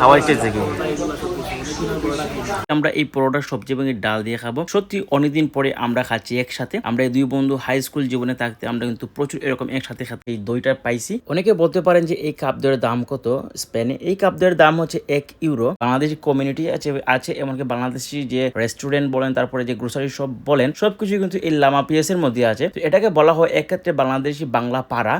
খাওয়াইছে থেকে আমরা এই পরোটা সবজি এবং ডাল দিয়ে খাব। সত্যি অনেকদিন পরে আমরা খাচ্ছি একসাথে। আমরা এই দুই বন্ধু হাই স্কুল জীবনে থাকতে আমরা কিন্তু প্রচুর এরকম একসাথে খাতে এই দইটা পাইছি। অনেকে বলতে পারেন যে এই কাপ দইয়ের দাম কত? স্পেনে এই কাপ দইয়ের দাম হচ্ছে এক ইউরো বাংলাদেশি কমিউনিটি আছে আছে, এমনকি বাংলাদেশি যে রেস্টুরেন্ট বলেন, তারপরে যে গ্রোসারি শপ বলেন, সবকিছু কিন্তু এই লামা পিএস এর মধ্যে আছে। এটাকে বলা হয় এক ক্ষেত্রে বাংলাদেশি বাংলা পাড়া।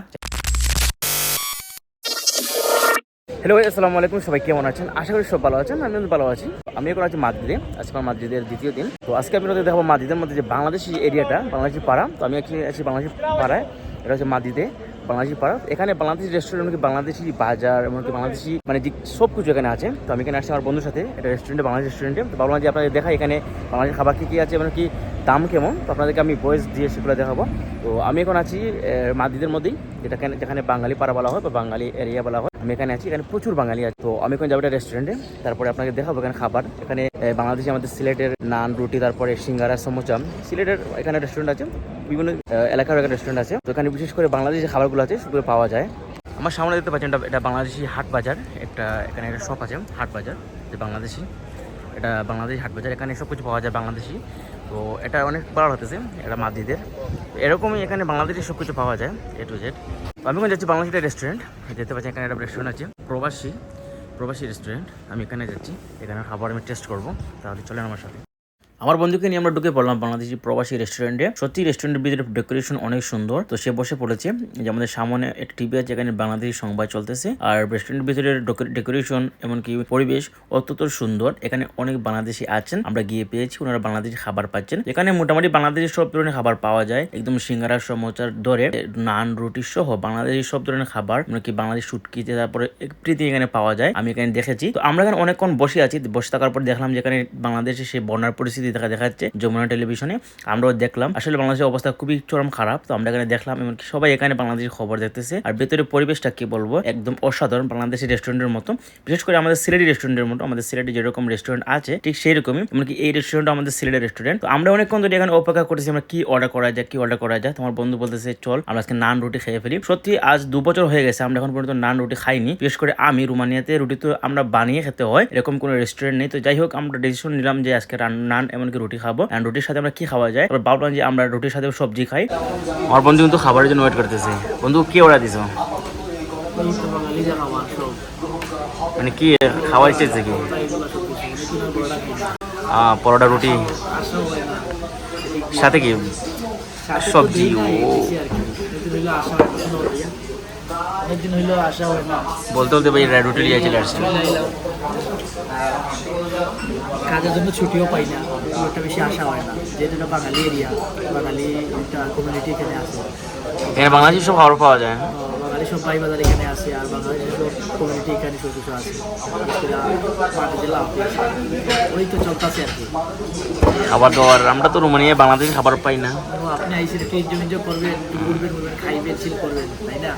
হ্যালো ভাই আসসালামু আলাইকুম। সবাই কেমন আছেন? আশা করি সব ভালো আছেন আমি ভালো আছি। আমি এখন আছি মাদ্রিদে। আজকে আমার মাদ্রিদের দ্বিতীয় দিন। তো আজকে আমি আপনাদের দেখাবো মাদ্রিদের মধ্যে যে বাংলাদেশি এরিয়াটা বাংলাদেশি পাড়া। তো আমি actually আছি বাংলাদেশি পাড়ায়। এটা হচ্ছে মাদ্রিদে, বাংলাদেশি পাড়া। এখানে বাংলাদেশি রেস্টুরেন্ট কি বাংলাদেশি বাজার, এমনকি বাংলাদেশি মানে সব কিছু এখানে আছে। তো আমি এখানে আসছি আমার বন্ধুর সাথে। এটা রেস্টুরেন্টে বাংলাদেশ রেস্টুরেন্টে তো ভাবলাম যে আপনাদের দেখা এখানে বাংলাদেশি খাবার কী কী আছে মানে কি দাম কেমন। তো আপনাদেরকে আমি বয়েস দিয়ে সেগুলো দেখাবো। তো আমি এখন আছি মাদ্রিদের মধ্যেই। যেটা যেখানে বাঙালি পাড়া বলা হয় বা বাঙালি এরিয়া বলা হয়। আমি এখানে আছি, এখানে প্রচুর বাঙালি আছে। তো আমি এখন যাব একটা রেস্টুরেন্টে তারপরে আপনাকে দেখাবো এখানে খাবার। এখানে বাংলাদেশি আমাদের সিলেটের নান, রুটি, তারপরে সিঙ্গারা, সমোচা। সিলেটের এখানে রেস্টুরেন্ট আছে, বিভিন্ন এলাকার এখানে রেস্টুরেন্ট আছে। তো এখানে বিশেষ করে বাংলাদেশি যে খাবারগুলো আছে, সেগুলো পাওয়া যায়। আমার সামনে দেখতে পাচ্ছেন এটা বাংলাদেশি হাট বাজার। একটা, এখানে একটা শপ আছে, হাট বাজার, যে বাংলাদেশি। এটা বাংলাদেশি হাট বাজার। এখানে সব কিছু পাওয়া যায় বাংলাদেশি। তো এটা অনেক বড় হতেছে, এটা মাদিদের এরকমই এখানে বাংলাদেশের সব কিছু পাওয়া যায় এ টু জেড আমি এখন যাচ্ছি বাংলাদেশের রেস্টুরেন্ট দেখতে পাচ্ছি এখানে একটা রেস্টুরেন্ট আছে, প্রবাসী প্রবাসী রেস্টুরেন্ট আমি এখানে যাচ্ছি, এখানে খাবার আমি টেস্ট করব, তাহলে চলেন আমার সাথে। আমার বন্ধুকে নিয়ে আমরা ঢুকে পড়লাম বাংলাদেশি প্রবাসী রেস্টুরেন্টে সত্যি রেস্টুরেন্টের ভিতরে ডেকোরেশন অনেক সুন্দর। তো সে বসে পড়েছে। যে আমাদের সামনে একটা টিভি আছে এখানে বাংলাদেশি সংবাদ চলতেছে। আর রেস্টুরেন্টের ভিতরে ডেকোরেশন এমনকি পরিবেশ অত্যন্ত সুন্দর। এখানে অনেক বাংলাদেশি আছেন। আমরা গিয়ে পেয়েছি, ওনারা বাংলাদেশি খাবার পাচ্ছেন। এখানে মোটামুটি বাংলাদেশি সব ধরনের খাবার পাওয়া যায়। একদম সিঙ্গারা, সমোচার ধরে নান, রুটি সহ বাংলাদেশি সব ধরনের খাবার, এমনকি বাংলাদেশ শুটকিতে তারপরে প্রীতি এখানে পাওয়া যায়, আমি এখানে দেখেছি। তো আমরা এখানে অনেকক্ষণ বসে আছি। বসে থাকার পর দেখলাম যে এখানে বাংলাদেশে সেই বন্যার পরিস্থিতি দেখা দেখাচ্ছে যমুনা টেলিভিশনে। আমরাও দেখলাম। আসলে বাংলাদেশের অবস্থা খুবই চরম খারাপ, তো আমরা এখানে দেখলাম এমনকি সবাই এখানে বাংলাদেশের খবর দেখতেছে। আর ভেতরে পরিবেশটা কি বলব? একদম অসাধারণ বাংলাদেশের রেস্টুরেন্টের মতো। বিশেষ করে আমাদের সিলেটি রেস্টুরেন্টের মতো। আমাদের সিলেটে যেরকম রেস্টুরেন্ট আছে, ঠিক সেই রকমই এমনকি এই রেস্টুরেন্ট আমাদের সিলেটের রেস্টুরেন্ট। তো আমরা অনেকক্ষণ ধরে এখানে অপেক্ষা করতেছি, আমরা কি অর্ডার করা যায়, কি অর্ডার করা যায়। তোমার বন্ধু বলতেছে, চল, আমরা আজকে নান রুটি খেয়ে ফেলি। সত্যি, আজ দু বছর হয়ে গেছে, আমরা এখন পর্যন্ত নান রুটি খাইনি। বিশেষ করে আমি, রুমানিয়াতে রুটি তো আমরা বানিয়ে খেতে হয়, এরকম কোনো রেস্টুরেন্ট নেই। তো যাই হোক, আমরা ডিসিশন নিলাম যে আজকে নান এমনকি রুটি খাব। আর রুটির সাথে আমরা কি খাওয়া যায়? তারপর ভাবলাম যে আমরা রুটির সাথে সবজি খাই। আমার বন্ধু কিন্তু খাবারের জন্য ওয়েট করতেছে। বন্ধু কি অর্ডার দিছো? মানে কি খাওয়ার চেয়েছে কি? পরোটা রুটি। সাথে কি? সবজি, ও। অনেকদিন হইল আসা হয় না। বলতে বলতে ভাই রুটি লিয়ে চলে আসছে। কাজের জন্য ছুটিও পাই না একটা বেশি আসা হয় না। যেহেতু এটা বাঙালি এরিয়া বাঙালি একটা কমিউনিটি এখানে আছে। এখানে বাংলাদেশি সব খাবার পাওয়া যায়? বাঙালি সব ভাই বাজার এখানে আছে আর বাংলাদেশের সব কমিউনিটি এখানে সব কিছু আছে। ওই তো চলতেছে আর কি। খাবার দাবার আমরা তো রুমানিয়ায় বাংলাদেশি খাবার পাই না। আপনি আইসির একটু এনজয় করবেন একটু ঘুরবেন ঘুরবেন খাইবেন চিল করবেন তাই না?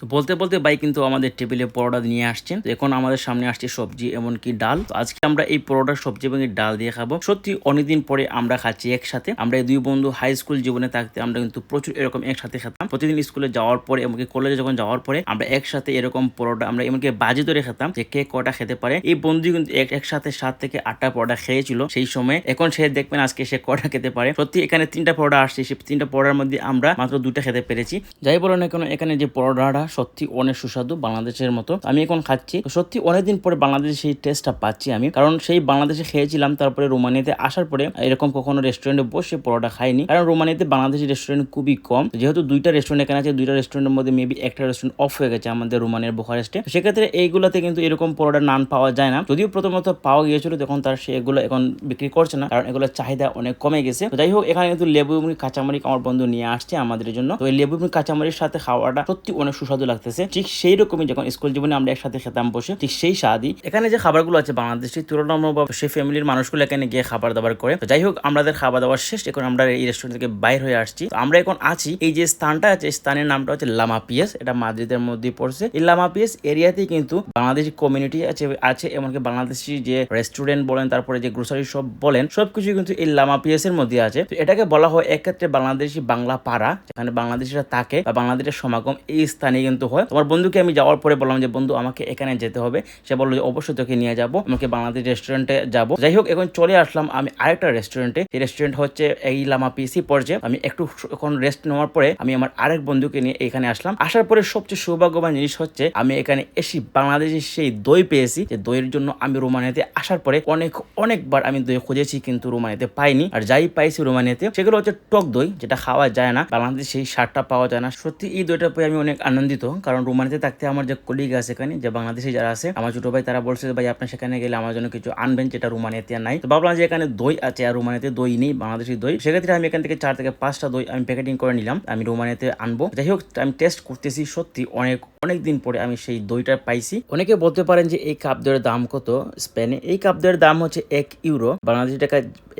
তো বলতে বলতে ভাই কিন্তু আমাদের টেবিলে পরোটা নিয়ে আসছেন। এখন আমাদের সামনে আসছে সবজি এমনকি ডাল। আজকে আমরা এই পরোটা, সবজি এবং ডাল দিয়ে খাব। সত্যি অনেকদিন পরে আমরা খাচ্ছি একসাথে। আমরা এই দুই বন্ধু হাই স্কুল জীবনে থাকতে আমরা কিন্তু প্রচুর এরকম একসাথে খেতাম। প্রতিদিন স্কুলে যাওয়ার পরে এমনকি কলেজে যখন যাওয়ার পরে আমরা একসাথে এরকম পরোটা, আমরা এমনকি বাজি ধরে খেতাম যে কে কটা খেতে পারে। এই বন্ধু কিন্তু এক, একসাথে সাত থেকে আটটা পরোটা খেয়েছিল সেই সময়। এখন সে দেখবেন আজকে সে কটা খেতে পারে। সত্যি এখানে তিনটা পরোটা আসছে। সে তিনটা পরোটার মধ্যে আমরা মাত্র দুটা খেতে পেরেছি। যাই বলো না কেন, এখানে যে পরোটাটা সত্যি অনেক সুস্বাদু বাংলাদেশের মতো। আমি এখন খাচ্ছি। সত্যি অনেকদিন পরে বাংলাদেশে সেই টেস্টটা পাচ্ছি আমি। কারণ সেই বাংলাদেশে খেয়েছিলাম, তারপরে রোমানিয়াতে আসার পরে এরকম কখনো রেস্টুরেন্টে বসে পরোটা খাইনি। কারণ রোমানিয়াতে বাংলাদেশি রেস্টুরেন্ট খুবই কম। যেহেতু দুইটা রেস্টুরেন্ট এখানে আছে, দুইটা রেস্টুরেন্টের মধ্যে মেবি একটা রেস্টুরেন্ট অফ হয়ে গেছে আমাদের রোমানিয়ার বুখারেস্টে সেক্ষেত্রে এইগুলোতে কিন্তু এরকম পরোটা নান পাওয়া যায় না। যদিও প্রথমত পাওয়া গিয়েছিল, তখন তার সে এগুলো এখন বিক্রি করছে না। কারণ এগুলোর চাহিদা অনেক কমে গেছে। যাই হোক, এখানে কিন্তু লেবু এবং কাঁচামরিচ আমার বন্ধু নিয়ে আসছে আমাদের জন্য। তো এই লেবু এবং কাঁচামরিচ সাথে খাওয়াটা সত্যি অনেক সুস্বাদু লাগতেছে। ঠিক সেই রকমই যখন স্কুল জীবনে আমরা একসাথে খেতাম বসে, ঠিক সেই স্বাদই। এখানে যে খাবারগুলো আছে বাংলাদেশের তুলনামূলক সেই ফ্যামিলির মানুষগুলো এখানে গিয়ে খাবার দাবার করে। তো যাই হোক, আমাদের খাবার দাবার শেষ, এখন আমরা এই রেস্টুরেন্ট থেকে বাইর হয়ে আসছি। আমরা এখন আছি, এই যে স্থানটা আছে স্থানের নামটা হচ্ছে লামা পিএস এটা মাদ্রিদের মধ্যে পড়ছে। এই লামা পিএস এরিয়াতেই কিন্তু বাংলাদেশি কমিউনিটি আছে আছে, এমনকি বাংলাদেশি যে রেস্টুরেন্ট বলেন, তারপরে যে গ্রোসারি শপ বলেন সবকিছু কিন্তু এই লামা পিএস এর মধ্যে আছে। তো এটাকে বলা হয় এক ক্ষেত্রে বাংলাদেশি বাংলা পাড়া, যেখানে বাংলাদেশিরা থাকে বা বাংলাদেশের সমাগম এই স্থানে কিন্তু হয়। তোমার বন্ধুকে আমি যাওয়ার পরে বললাম যে, বন্ধু, আমাকে এখানে যেতে হবে। সে বলল যে, অবশ্যই তোকে নিয়ে যাব। আমাকে বাংলাদেশ রেস্টুরেন্টে যাব। যাই হোক, এখন চলে আসলাম আমি আরেকটা রেস্টুরেন্টে এই রেস্টুরেন্ট হচ্ছে এই লামা পিসি পর্যায়ে। আমি একটু এখন রেস্ট নেওয়ার পরে আমি আমার আরেক বন্ধুকে নিয়ে এখানে আসলাম। আসার পরে সবচেয়ে সৌভাগ্যবান জিনিস হচ্ছে, আমি এখানে এসে বাংলাদেশের সেই দই পেয়েছি। যে দইয়ের জন্য আমি রোমানিয়াতে আসার পরে অনেক, অনেকবার আমি দই খুঁজেছি, কিন্তু রোমানিয়াতে পাইনি। আর যাই পাইছি রোমানিয়াতে, সেগুলো হচ্ছে টক দই, যেটা খাওয়া যায় না। বাংলাদেশে সেই সারটা পাওয়া যায় না। সত্যি এই দইটা পেয়ে আমি অনেক আনন্দিত। কারণ রোমানিতে থাকতে আমার যে কলিগ আছে এখানে, যে বাংলাদেশে যারা আছে, আমার ছোট ভাই তারা বলছে ভাই আপনার সেখানে গেলে আমার জন্য কিছু আনবেন যেটা রোমানিয়াতে নাই। তো ভাবলাম যে এখানে দই আছে, আর রোমানিয়াতে দই নেই, বাংলাদেশি দই। সেক্ষেত্রে আমি এখান থেকে চার থেকে পাঁচটা দই আমি প্যাকেটিং করে নিলাম, আমি রোমানিয়াতে আনব। যাই হোক, আমি টেস্ট করতেছি সত্যি অনেক অনেক দিন পরে আমি সেই দইটা পাইছি। অনেকে বলতে পারেন যে, এই কাপ দইয়ের দাম কত? স্পেনে, এই কাপ দইয়ের দাম হচ্ছে এক ইউরো, বাংলাদেশি টাকা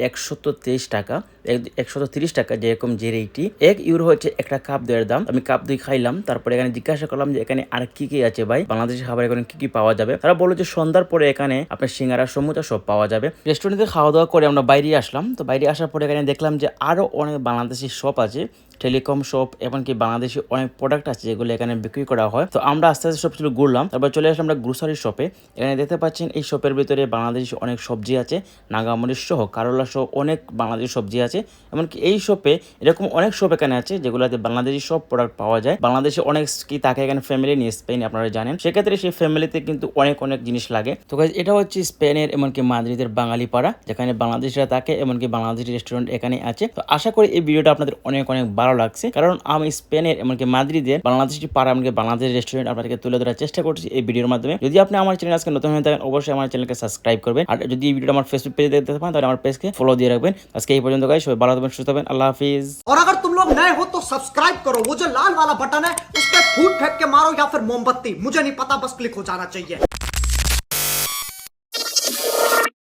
একশত তেইশ টাকা। একশত তিরিশ টাকা যেরকম যে রেটটি এক ইউরো হচ্ছে একটা কাপ দইয়ের দাম। আমি কাপ দই খাইলাম, তারপরে এখানে জিজ্ঞাসা করলাম যে এখানে আর কি কি আছে ভাই? বাংলাদেশের খাবার এখানে কি কি পাওয়া যাবে? তারা বলল যে সন্ধ্যার পরে এখানে আপনার সিঙ্গারা, সমুচা সব পাওয়া যাবে। রেস্টুরেন্টে খাওয়া দাওয়া করে আমরা বাইরে আসলাম। তো বাইরে আসার পরে এখানে দেখলাম যে আরও অনেক বাংলাদেশি শপ আছে। টেলিকম শপ, এমনকি বাংলাদেশি অনেক প্রোডাক্ট আছে যেগুলো এখানে বিক্রি করা হয়। তো আমরা আস্তে আস্তে সব কিছু ঘুরলাম। তারপর চলে আসলাম আমরা গ্রোসারি শপে এখানে দেখতে পাচ্ছেন এই শপের ভিতরে বাংলাদেশি অনেক সবজি আছে নাগামরিচ সহ কারোলা সহ অনেক বাংলাদেশি সবজি আছে। এমনকি এই শপে এরকম অনেক শপ এখানে আছে যেগুলোতে বাংলাদেশি সব প্রোডাক্ট পাওয়া যায়। বাংলাদেশে অনেক কি তাকে এখানে ফ্যামিলি নিয়ে স্পেন আপনারা জানেন। সেক্ষেত্রে সেই ফ্যামিলিতে কিন্তু অনেক অনেক জিনিস লাগে। তো এটা হচ্ছে স্পেনের এমনকি মাদ্রিদের বাঙালি পাড়া, যেখানে বাংলাদেশিরা থাকে, এমনকি বাংলাদেশি রেস্টুরেন্ট এখানে আছে। তো আশা করি এই ভিডিওটা আপনাদের অনেক অনেক ভালো লাগছে কারণ আমি স্পেনের এমনকি মাদ্রিদের বাংলাদেশি পাড়া এমনকি বাংলাদেশ রেস্টুরেন্ট আপনাদেরকে তুলে ধরার চেষ্টা করছি এই ভিডিওর মাধ্যমে যদি আপনি আমার চ্যানেল আজকে নতুন হয়ে থাকেন অবশ্যই আমার চ্যানেলকে সাবস্ক্রাইব করবেন আর যদি এই ভিডিওটা আমার ফেসবুক পেজে দেখতে পান তাহলে আমার পেজকে ফলো দিয়ে রাখবেন আজকে এই পর্যন্ত গাই সবাই ভালো থাকবেন সুস্থ থাকবেন আল্লাহ হাফিজ और अगर तुम लोग नए हो तो सब्सक्राइब करो वो जो लाल वाला बटन है उस पर फूट फेंक के मारो या फिर मोमबत्ती मुझे नहीं पता बस क्लिक हो जाना चाहिए